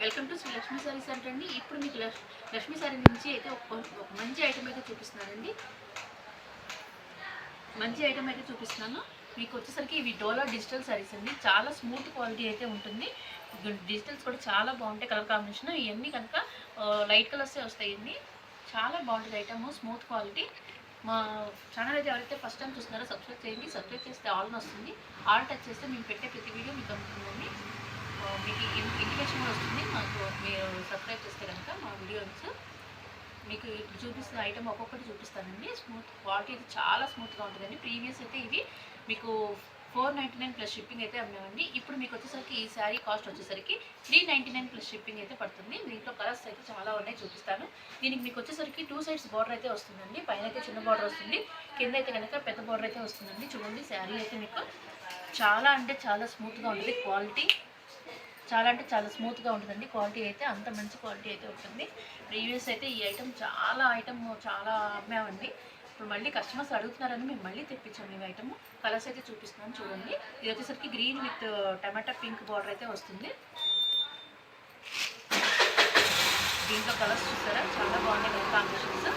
Welcome to Shri Lakshmi sarees అంటండి ఇప్పుడు మీకు లక్ష్- లక్ష్మీ సారీ నుంచి అయితే ఒక మంచి ఐటమ్ అయితే చూపిస్తున్నానండి. మంచి ఐటమ్ అయితే చూపిస్తున్నాను. మీకు వచ్చేసరికి ఇవి డోలా డిజిటల్ సారీస్ అండి. చాలా స్మూత్ క్వాలిటీ అయితే ఉంటుంది. డిజిటల్స్ కూడా చాలా బాగుంటాయి కలర్ కాంబినేషన్. ఇవన్నీ కనుక లైట్ కలర్సే వస్తాయండి. చాలా బాగుంటుంది ఐటమ్ స్మూత్ క్వాలిటీ మా ఛానల్ అయితే ఎవరైతే ఫస్ట్ టైం చూస్తున్నారో సబ్స్క్రైబ్ చేయండి. సబ్స్క్రైబ్ చేస్తే ఆల్ వస్తుంది. ఆల్ టచ్ చేస్తే మేము పెట్టే ప్రతి వీడియో మీకు అందుతుందండి. మీకు ఇండికేషన్ కూడా వస్తుంది. మాకు మీరు సబ్స్క్రైబ్ చేస్తే కనుక మా వీడియోస్ మీకు ఇప్పుడు చూపిస్తున్న ఐటమ్ ఒక్కొక్కటి చూపిస్తానండి. స్మూత్ క్వాలిటీ అయితే చాలా స్మూత్గా ఉంటుందండి. ప్రీవియస్ అయితే ఇవి మీకు four ninety nine plus shipping అయితే అమ్మామండి ఇప్పుడు మీకు వచ్చేసరికి ఈ శారీ కాస్ట్ వచ్చేసరికి three ninety nine plus shipping అయితే పడుతుంది. దీంట్లో కలర్స్ అయితే చాలా ఉన్నాయి చూపిస్తాను. దీనికి మీకు వచ్చేసరికి టూ సైడ్స్ బార్డర్ అయితే వస్తుందండి. పైన అయితే చిన్న బార్డర్ వస్తుంది. కింద అయితే కనుక పెద్ద బార్డర్ అయితే వస్తుందండి. చూడండి శారీ అయితే మీకు చాలా అంటే చాలా స్మూత్గా ఉంటుంది. క్వాలిటీ చాలా అంటే చాలా స్మూత్గా ఉంటుందండి. క్వాలిటీ అయితే అంత మంచి క్వాలిటీ అయితే ఉంటుంది. ప్రీవియస్ అయితే ఈ ఐటెం చాలా ఐటమ్ చాలా అమ్మామండి. ఇప్పుడు మళ్ళీ కస్టమర్స్ అడుగుతున్నారని మేము మళ్ళీ తెప్పించాము ఈ ఐటమ్ కలర్స్ అయితే చూపిస్తున్నాను చూడండి. ఇది వచ్చేసరికి green with tomato pink border అయితే వస్తుంది. దీంట్లో కలర్స్ చూసారా? చాలా బాగున్నాయి కలర్ కాంబినేషన్స్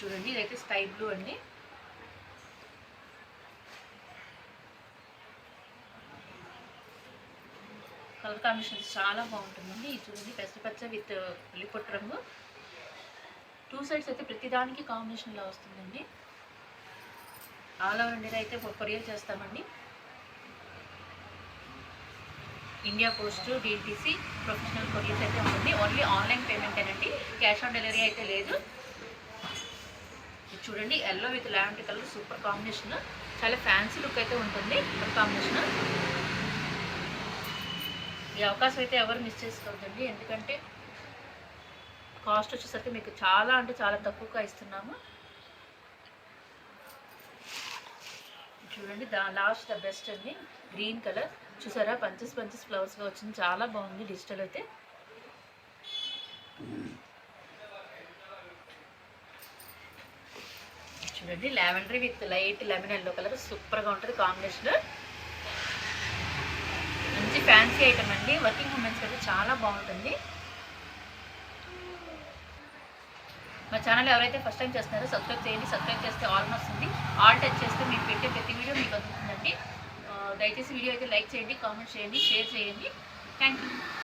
చూడండి ఇదైతే స్కై బ్లూ అండి. కలర్ కాంబినేషన్స్ చాలా బాగుంటుందండి. ఇది చూడండి పెసరపచ్చ విత్ ఉల్లిపొట్టు రంగు. టూ సైడ్స్ అయితే ప్రతిదానికి కాంబినేషన్లో వస్తుందండి. ఆల్ ఓవర్ ఇండియా అయితే కొరియర్ చేస్తామండి. India post DTC professional couriers అయితే ఉంటుంది. ఓన్లీ ఆన్లైన్ పేమెంట్ ఏనండి. క్యాష్ ఆన్ డెలివరీ అయితే లేదు. ఇది చూడండి ఎల్లో విత్ లాంటి కలర్ సూపర్ కాంబినేషన్. చాలా ఫ్యాన్సీ లుక్ అయితే ఉంటుంది. Colour combination. ఈ అవకాశం అయితే ఎవరు మిస్ చేసుకోవద్దండి. ఎందుకంటే కాస్ట్ వచ్చేసరికి మీకు చాలా అంటే చాలా తక్కువగా ఇస్తున్నాము. చూడండి దా లాస్ట్ ద బెస్ట్ అండి. గ్రీన్ కలర్ చూసారా? పంచెస్ పంచెస్ ఫ్లవర్స్గా వచ్చింది. చాలా బాగుంది డిజిటల్ అయితే. చూడండి lavender with light lemon yellow colour సూపర్గా ఉంటుంది కాంబినేషన్. ఫ్యాన్సీ ఐటమ్ అండి. వర్కింగ్ ఉమెన్స్ అయితే చాలా బాగుంటుంది. మా ఛానల్ ఎవరైతే ఫస్ట్ టైం చేస్తున్నారో సబ్స్క్రైబ్ చేయండి. సబ్స్క్రైబ్ చేస్తే ఆల్ వస్తుంది. ఆల్ టచ్ చేస్తే మీరు పెట్టే ప్రతి వీడియో మీకు అందుతుందండి. దయచేసి వీడియో అయితే లైక్ చేయండి కామెంట్ చేయండి షేర్ చేయండి. Thank you